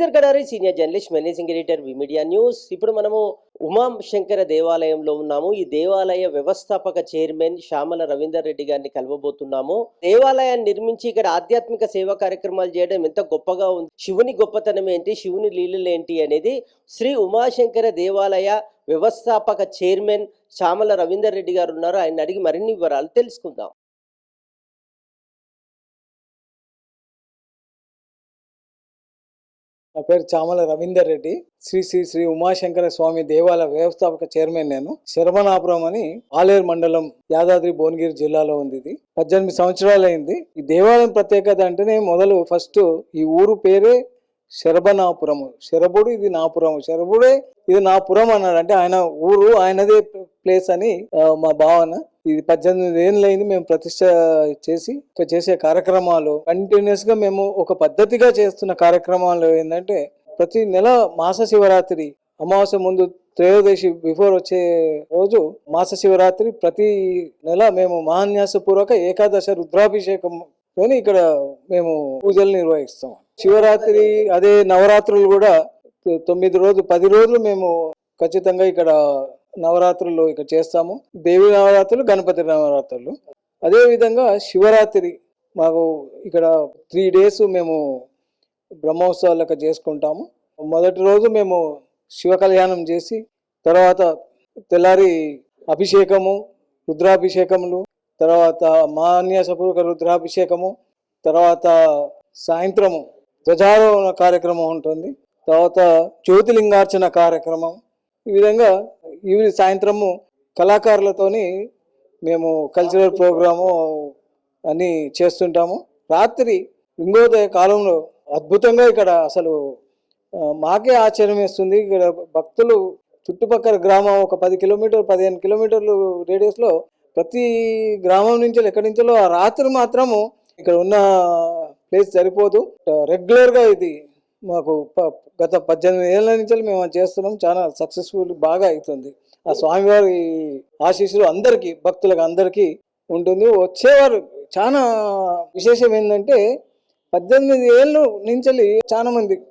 Sridhar Gadari senior journalist managing editor V media news. ఇప్పుడు మనము ఉమాం శంకర దేవాలయంలో ఉన్నాము. ఈ దేవాలయ వ్యవస్థాపక చైర్మన్ శ్యామల రవీందర్ రెడ్డి గారిని కలవబోతున్నాము. దేవాలయాన్ని నిర్మించి ఇక్కడ ఆధ్యాత్మిక సేవా కార్యక్రమాలు చేయడం ఎంత గొప్పగా ఉంది. శివుని గొప్పతనం ఏంటి? శివుని లీలలు ఏంటి అనేది శ్రీ ఉమాశంకర దేవాలయ వ్యవస్థాపక చైర్మన్ శ్యామల రవీందర్ రెడ్డి గారు ఉన్నారు. ఆయన అడిగి మరిన్ని వివరాలు తెలుసుకుందాం. నా పేరు చామల రవీందర్ రెడ్డి. శ్రీ శ్రీ శ్రీ ఉమాశంకర స్వామి దేవాలయ వ్యవస్థాపక చైర్మన్ నేను. శరవణాపురం అని ఆలేరు మండలం యాదాద్రి భువనగిరి జిల్లాలో ఉంది ఇది. పద్దెనిమిది సంవత్సరాలు అయింది ఈ దేవాలయం ప్రత్యేకత అంటేనే మొదలు ఫస్ట్ ఈ ఊరు పేరే శరభనాపురము. శరభుడు ఇది నాపురము. శరభుడే ఇది నాపురం అన్నాడు. అంటే ఆయన ఊరు ఆయనదే ప్లేస్ అని మా భావన. ఇది పద్దెనిమిది ఏళ్ళు అయింది మేము ప్రతిష్ట చేసి చేసే కార్యక్రమాలు. కంటిన్యూస్గా మేము ఒక పద్ధతిగా చేస్తున్న కార్యక్రమాలు ఏంటంటే ప్రతి నెల మాస శివరాత్రి అమావాస్య ముందు త్రయోదశి బిఫోర్ వచ్చే రోజు మాస శివరాత్రి ప్రతి నెల మేము మహాన్యాసపూర్వక ఏకాదశ రుద్రాభిషేకం ఇక్కడ మేము పూజలు నిర్వహిస్తాం. శివరాత్రి అదే నవరాత్రులు కూడా తొమ్మిది రోజులు పది రోజులు మేము ఖచ్చితంగా ఇక్కడ నవరాత్రులు ఇక్కడ చేస్తాము. దేవి నవరాత్రులు గణపతి నవరాత్రులు. అదే విధంగా శివరాత్రి మాకు ఇక్కడ త్రీ డేస్ మేము బ్రహ్మోత్సవాలు చేసుకుంటాము. మొదటి రోజు మేము శివ కళ్యాణం చేసి తర్వాత తెల్లారి అభిషేకము రుద్రాభిషేకములు తర్వాత మాన్యాసపూర్వక రుద్రాభిషేకము తర్వాత సాయంత్రము ధ్వజారోహణ కార్యక్రమం ఉంటుంది. తర్వాత జ్యోతిలింగార్చన కార్యక్రమం. ఈ విధంగా ఈ సాయంత్రము కళాకారులతోని మేము కల్చరల్ ప్రోగ్రాము అన్ని చేస్తుంటాము. రాత్రి లింగోదయ కాలంలో అద్భుతంగా ఇక్కడ అసలు మాకే ఆశ్చర్యం వేస్తుంది ఇక్కడ భక్తులు చుట్టుపక్కల గ్రామం ఒక పది కిలోమీటర్ పదిహేను కిలోమీటర్లు రేడియస్లో ప్రతి గ్రామం నుంచి ఎక్కడి నుంచో ఆ రాత్రి మాత్రము ఇక్కడ ఉన్న ప్లేస్ సరిపోదు. రెగ్యులర్గా ఇది మాకు ప- గత పద్దెనిమిది ఏళ్ళ నుంచి మేము చేస్తున్నాం. చాలా సక్సెస్ఫుల్ బాగా అవుతుంది. ఆ స్వామివారి ఆశీస్సులు అందరికీ భక్తులకు అందరికీ ఉంటుంది. వచ్చేవారు చాలా విశేషం ఏంటంటే పద్దెనిమిది ఏళ్ళు నుంచి చాలా మంది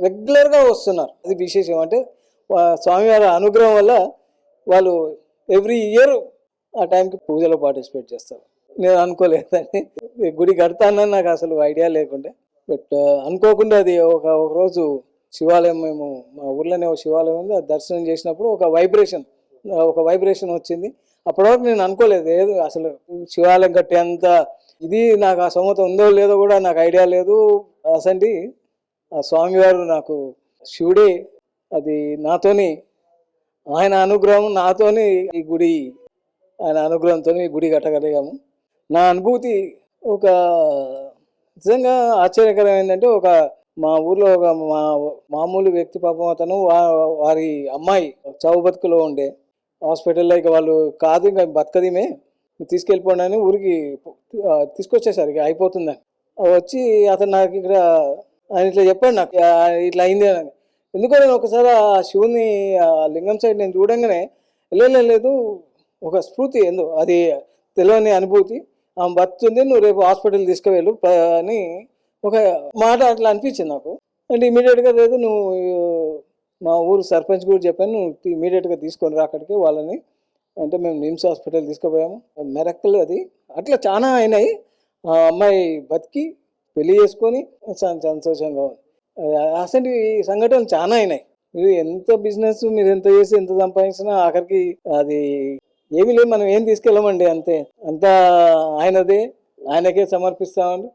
రెగ్యులర్గా వస్తున్నారు. అది విశేషం. అంటే స్వామివారి అనుగ్రహం వల్ల వాళ్ళు ఎవ్రీ ఇయర్ ఆ టైంకి పూజలో పార్టిసిపేట్ చేస్తారు. నేను అనుకోలేదని గుడి కడతానని నాకు అసలు ఐడియా లేకుండే. బట్ uh, అనుకోకుండా అది ఒక ఒక రోజు శివాలయం మేము మా ఊర్లోనే ఒక శివాలయం ఉంది అది దర్శనం చేసినప్పుడు ఒక వైబ్రేషన్ ఒక వైబ్రేషన్ వచ్చింది. అప్పటివరకు నేను అనుకోలేదు ఏదో అసలు శివాలయం కట్టేంత ఇది నాకు ఆ సమత ఉందో లేదో కూడా నాకు ఐడియా లేదు. అసండి ఆ స్వామివారు నాకు శివుడే అది నాతోని ఆయన అనుగ్రహం నాతోని ఈ గుడి ఆయన అనుగ్రహంతో ఈ గుడి కట్టగలిగాము. నా అనుభూతి ఒక నిజంగా ఆశ్చర్యకరం ఏంటంటే ఒక మా ఊర్లో ఒక మా మామూలు వ్యక్తి పాపం అతను వారి అమ్మాయి చావు బతుకులో ఉండే. హాస్పిటల్లో ఇక వాళ్ళు కాదు ఇంకా బతకదిమే తీసుకెళ్ళిపోండి అని ఊరికి తీసుకొచ్చేసారు ఇక అయిపోతుందని. వచ్చి అతను నాకు ఇక్కడ ఆయన ఇట్లా చెప్పాడు నాకు ఇట్లా అయింది అని. ఎందుకో నేను ఒకసారి ఆ శివుని ఆ లింగం సైడ్ నేను చూడంగానే వెళ్ళలేదు లేదు ఒక స్ఫూర్తి ఏందో అది తెలియని అనుభూతి. ఆమె బతుంది నువ్వు రేపు హాస్పిటల్ తీసుకువెళ్ళు అని ఒక మాట అట్లా అనిపించింది నాకు. అండ్ ఇమీడియట్గా లేదు నువ్వు మా ఊరు సర్పంచ్ కూడా చెప్పాను నువ్వు ఇమీడియట్గా తీసుకొని రా అక్కడికి వాళ్ళని. అంటే మేము నిమ్స్ హాస్పిటల్ తీసుకుపోయాము. మెరక్కలు అది. అట్లా చాలా అయినాయి. ఆ అమ్మాయి బతికి పెళ్ళి చేసుకొని చాలా సంతోషంగా ఉంది. అసలు ఈ సంఘటనలు చాలా అయినాయి. మీరు ఎంత బిజినెస్ మీరు ఎంత చేసి ఎంత సంపాదించినా ఆఖరికి అది ఏమీ లేదు మనం ఏం తీసుకెళ్ళమండి అంతే. అంతా ఆయనదే ఆయనకే సమర్పిస్తామండి.